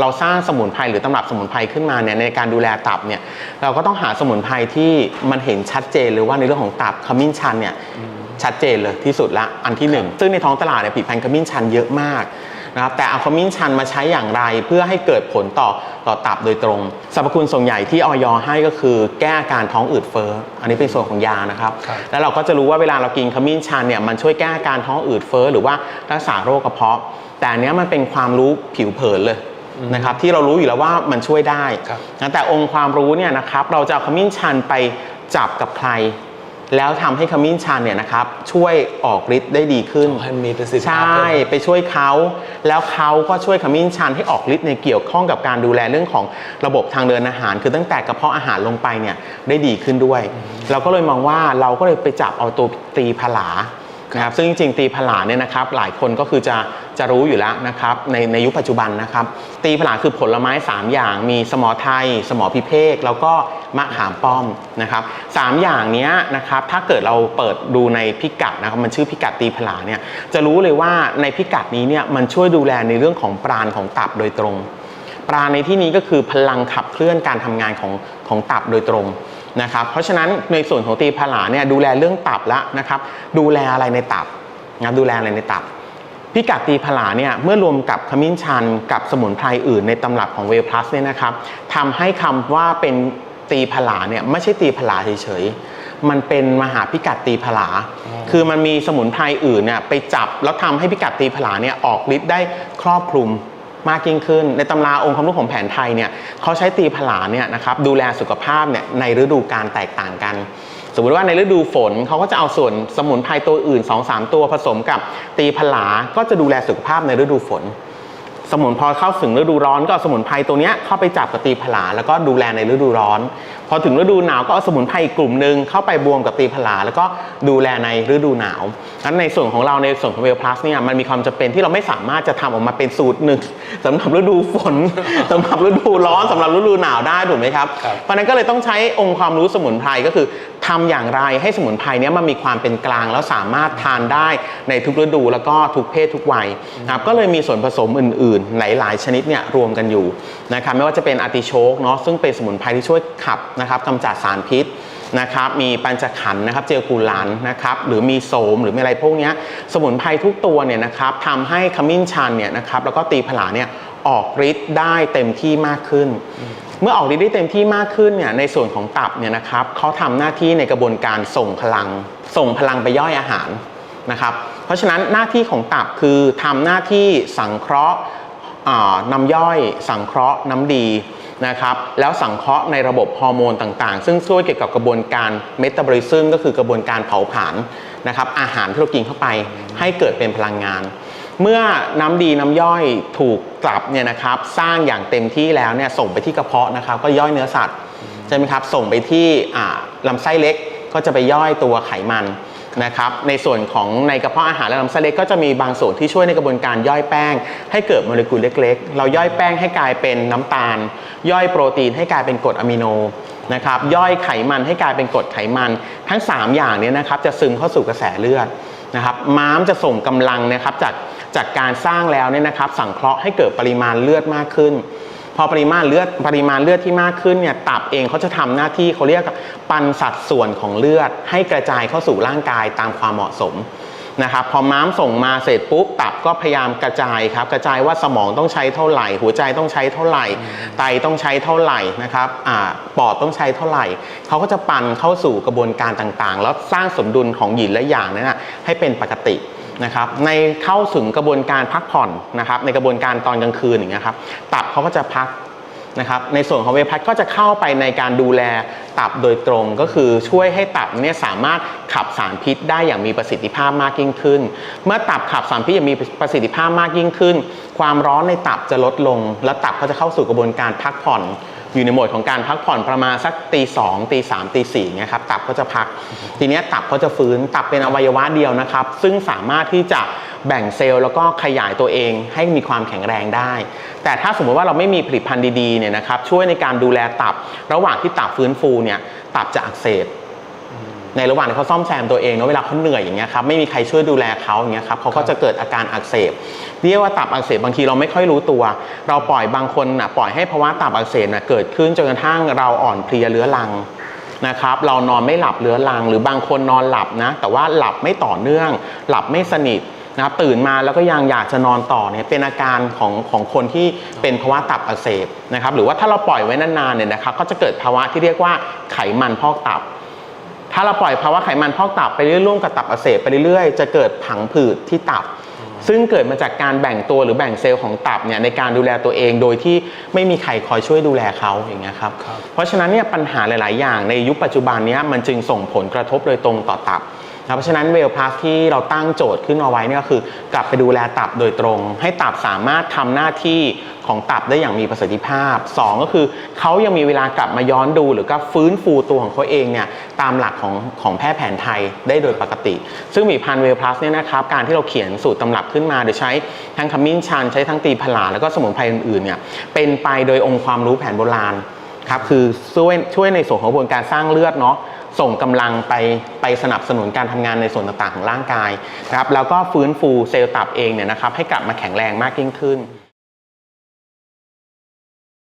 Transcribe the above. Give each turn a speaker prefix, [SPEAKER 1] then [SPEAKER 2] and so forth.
[SPEAKER 1] เราสร้างสมุนไพรหรือตำรับสมุนไพรขึ้นมาเนี่ยในการดูแลตับเนี่ยเราก็ต้องหาสมุนไพรที่มันเห็นชัดเจนเลยว่าในเรื่องของตับขมิ้นชันเนี่ยชัดเจนเลยที่สุดละอันที่หนึ่งซึ่งในท้องตลาดเนี่ยผลิตภัณฑ์ขมิ้นชันเยอะมากนะครับแต่เอาขมิ้นชันมาใช้อย่างไรเพื่อให้เกิดผลต่อต่อตับโดยตรงสรรพคุณส่วนใหญ่ที่ออยให้ก็คือ แก้อาการท้องอืดเฟ้ออันนี้เป็นส่วนของยานะครับ
[SPEAKER 2] ครับ
[SPEAKER 1] แล้วเราก็จะรู้ว่าเวลาเรากินขมิ้นชันเนี่ยมันช่วยแก้อาการท้องอืดเฟ้อหรือว่ารักษาโรคกระเพาะ แต่อันเนี้ยมันเป็นความรู้ผิวเผินเลย นะครับที่เรารู้อยู่แล้วว่ามันช่วยได้
[SPEAKER 2] ครับ
[SPEAKER 1] นะแต่องค์ความรู้เนี่ยนะครับเราจะเอาขมิ้นชันไปจับกับใคร แล้วทำให้ขมิ้นชันเนี่ยนะครับช่วยออกฤทธิ์ได้ดีขึ้น
[SPEAKER 2] ให้มีประสิทธิ
[SPEAKER 1] ใช
[SPEAKER 2] ภาพ่เพิ่ม
[SPEAKER 1] ไปช่วยเขา แล้วเขาก็ช่วยขมิ้นชันให้ออกฤทธิ์ในเกี่ยวข้องกับการดูแลเรื่องของระบบทางเดินอาหาร คือตั้งแต่กระเพาะอาหารลงไปเนี่ยได้ดีขึ้นด้วย เราก็เลยมองว่าเราก็เลยไปจับเอาตัวตีผลา นะครับซึ่งจริงๆตีผลาเนี่ยนะครับหลายคนก็คือจะจะรู้อยู่แล้วนะครับในในยุคปัจจุบันนะครับ ตีผลาคือผลไม้ 3 อย่างมีสมอไทย สมอพิเภกแล้วก็มะขามป้อมนะครับสามอย่างนี้นะครับถ้าเกิดเราเปิดดูในพิกัดนะครับมันชื่อพิกัดตีผลาเนี่ยจะรู้เลยว่าในพิกัดนี้เนี่ยมันช่วยดูแลในเรื่องของปราณของตับโดยตรง ปราณในที่นี้ก็คือพลังขับเคลื่อนการทำงานของของตับโดยตรง นะครับเพราะฉะนั้นในส่วนของตีผลาเนี่ยดูแลเรื่องตับแล้วนะครับดูแลอะไรในตับนะดูแลอะไรในตับพิกัดตีผลาเนี่ยเมื่อรวมกับขมิ้นชันกับสมุนไพรอื่นในตำรับของเวลพลัสเนี่ยนะครับทำให้คำว่าเป็นตีผลาเนี่ยไม่ใช่ตีผลาเฉยๆ มันเป็นมหาพิกัดตีผลา คือมันมีสมุนไพรอื่นเนี่ยไปจับแล้วทำให้พิกัดตีผลาเนี่ยออกฤทธิ์ได้ครอบคลุม มากยิ่งขึ้น ในตำราองค์ความรู้ของแผนไทยเนี่ยเขาใช้ตีผลาเนี่ยนะครับดูแลสุขภาพเนี่ยในฤดูการแตกต่างกัน สมมติว่าในฤดูฝนเขาก็จะเอาส่วนสมุนไพรตัวอื่น 2-3 ตัวผสมกับตีผลาก็จะดูแลสุขภาพในฤดูฝน สมุนพอเข้าถึงฤดูร้อนก็เอาสมุนไพรตัวเนี้ยเข้าไปจับกับตีผลาแล้วก็ดูแลในฤดูร้อน พอถึงฤดูหนาวก็เอาสมุนไพรอีกกลุ่มหนึ่งเข้าไปบวมกับตีผลาแล้วก็ดูแลในฤดูหนาวงั้นในส่วนของเราในส่วนของเวลพลัสเนี่ยมันมีความจำเป็นที่เราไม่สามารถจะทำออกมาเป็นสูตรหนึ่งสำหรับฤดูฝนสำหรับฤดูร้อนสำหรับฤดูหนาวได้ถูกไหมครับ
[SPEAKER 2] ครับ
[SPEAKER 1] เพราะฉะนั้นก็เลยต้องใช้องค์ความรู้สมุนไพรก็คือทำอย่างไรให้สมุนไพรเนี้ยมันมีความเป็นกลางแล้วสามารถทานได้ในทุกฤดูแล้วก็ทุกเพศทุกวัยนะครับก็เลยมีส่วนผสมอื่นๆ หลายๆ ชนิดเนี่ยรวมกันอยู่นะครับไม่ว่าจะเป็นอาติโชกเนาะซึ่งเป็นสมุนไพรที่ช่วยขับนะครับกำจัดสารพิษนะครับมีปัญจขันนะครับเจลกูลันนะครับหรือมีโสมหรือมีอะไรพวกนี้สมุนไพรทุกตัวเนี่ยนะครับทำให้ขมิ้นชันเนี่ยนะครับแล้วก็ตีผลาเนี่ยออกฤทธิ์ได้เต็มที่มากขึ้น เมื่อออกฤทธิ์ได้เต็มที่มากขึ้นเนี่ยในส่วนของตับเนี่ยนะครับเขาทำหน้าที่ในกระบวนการส่งพลัง ส่งพลังไปย่อยอาหารนะครับเพราะฉะนั้นหน้าที่ของตับคือทำหน้าที่สังเคราะห์ น้ำย่อยสังเคราะห์น้ำดีนะครับแล้วสังเคราะห์ในระบบฮอร์โมนต่างๆ ซึ่งช่วยเกี่ยวกับกระบวนการเมตาบอลิซึมก็คือกระบวนการเผาผลาญนะครับอาหารที่เรากินเข้าไปให้เกิดเป็นพลังงาน เมื่อน้ำดีน้ำย่อยถูกกลับเนี่ยนะครับสร้างอย่างเต็มที่แล้วเนี่ยส่งไปที่กระเพาะนะครับก็ย่อยเนื้อสัตว์ใช่ไหมครับส่งไปที่ลำไส้เล็กก็จะไปย่อยตัวไขมัน นะครับในส่วนของในกระเพาะอาหารและลำไส้เล็กก็จะมีบางส่วนที่ช่วยในกระบวนการย่อยแป้ง ให้เกิดโมเลกุลเล็ก ๆ เราย่อยแป้งให้กลายเป็นน้ำตาล ย่อยโปรตีนให้กลายเป็นกรดอะมิโนนะครับย่อยไขมันให้กลายเป็นกรดไขมัน ทั้ง 3 อย่างนี้นะครับจะซึมเข้าสู่กระแสเลือดนะครับม้ามจะส่งกำลังนะครับจากจากการสร้างแล้วเนี่ยนะครับสังเคราะห์ให้เกิดปริมาณเลือดมากขึ้น พอปริมาณเลือดปริมาณเลือดที่มากขึ้นเนี่ยตับเองเขาจะทำหน้าที่เขาเรียกปันสัดส่วนของเลือด ให้กระจายเข้าสู่ร่างกายตามความเหมาะสมนะครับพอม้ามส่งมาเสร็จปุ๊บตับก็พยายามกระจายครับกระจายว่าสมองต้องใช้เท่าไหร่ หัวใจต้องใช้เท่าไหร่ ไตต้องใช้เท่าไหร่นะครับอ่าปอดต้องใช้เท่าไหร่เขาก็จะปันเข้าสู่กระบวนการต่างๆ แล้วสร้างสมดุลของหยินและหยางนั้นนะให้เป็นปกติ นะครับในเข้าถึงกระบวนการพักผ่อนนะครับในกระบวนการตอนกลางคืนอย่างเงี้ยครับตับเขาก็จะพักนะครับในส่วนของเวพัดก็จะเข้าไปในการดูแลตับโดยตรงก็คือช่วยให้ตับเนี่ยสามารถขับสารพิษได้อย่างมีประสิทธิภาพมากยิ่งขึ้น เมื่อตับขับสารพิษอย่างมีประสิทธิภาพมากยิ่งขึ้น ความร้อนในตับจะลดลง แล้วตับก็จะเข้าสู่กระบวนการพักผ่อน อยู่ในโหมดของการพักผ่อนประมาณสักตีสองตีสามตีสี่เนี่ยครับตับก็จะพัก ทีเนี้ยตับก็จะฟื้นตับเป็นอวัยวะเดียวนะครับ ซึ่งสามารถที่จะแบ่งเซลล์แล้วก็ขยายตัวเองให้มีความแข็งแรงได้ แต่ถ้าสมมติว่าเราไม่มีผลิตภัณฑ์ดีๆเนี่ยนะครับช่วยในการดูแลตับ ระหว่างที่ตับฟื้นฟูเนี่ยตับจะอักเสบ ในระหว่างที่เขาซ่อมแซมตัวเองเนาะเวลาเขาเหนื่อยอย่างเงี้ยครับไม่มีใครช่วยดูแลเขาอย่างเงี้ยครับเขาก็จะเกิดอาการอักเสบเรียกว่าตับอักเสบบางทีเราไม่ค่อยรู้ตัว เราปล่อยบางคนน่ะปล่อยให้ภาวะตับอักเสบน่ะเกิดขึ้นจนกระทั่งเราอ่อนเพลียเรื้อรังนะครับเรานอนไม่หลับเรื้อรัง หรือบางคนนอนหลับนะแต่ว่าหลับไม่ต่อเนื่อง หลับไม่สนิทนะครับตื่นมาแล้วก็ยังอยากจะนอนต่อเนี่ยเป็นอาการของของคนที่เป็นภาวะตับอักเสบนะครับหรือว่าถ้าเราปล่อยไว้นานๆเนี่ยนะครับก็จะเกิดภาวะที่เรียกว่าไขมันพอกตับ ถ้าเราปล่อยภาวะไขมันพอกตับไปเรื่อยๆร่วมกับตับอักเสบไปเรื่อยๆ จะเกิดผังผืดที่ตับ ซึ่งเกิดมาจากการแบ่งตัวหรือแบ่งเซลล์ของตับเนี่ยในการดูแลตัวเองโดยที่ไม่มีใครคอยช่วยดูแลเขาอย่างเงี้ยครับ
[SPEAKER 2] ครับ
[SPEAKER 1] เพราะฉะนั้นเนี่ยปัญหาหลาย ๆ อย่างในยุคปัจจุบันเนี้ยมันจึงส่งผลกระทบโดยตรงต่อตับ นะเพราะฉะนั้นเวลพลาสที่เราตั้งโจทย์ขึ้นเอาไว้เนี่ยก็คือ กลับไปดูแลตับโดยตรง ให้ตับสามารถทำหน้าที่ของตับได้อย่างมีประสิทธิภาพสองก็คือเขายังมีเวลากลับมาย้อนดู หรือก็ฟื้นฟูตัวของเขาเองเนี่ยตามหลักของของแพทย์แผนไทยได้โดยปกติ ซึ่งมีพันเวลพลัสเนี่ยนะครับการที่เราเขียนสูตรตำรับขึ้นมา โดยใช้ทั้งขมิ้นชันใช้ทั้งตีผลาแล้วก็สมุนไพรอื่นๆเนี่ยเป็นไปโดยองค์ความรู้แผนโบราณครับคือช่วยช่วยในส่วนของกระบวนการสร้างเลือดเนาะ ส่งกำลังไปไปสนับสนุนการทำงานในส่วนต่างๆของร่างกายนะครับแล้วก็ฟื้นฟูเซลล์ตับเองเนี่ยนะครับให้กลับมาแข็งแรงมากยิ่งขึ้น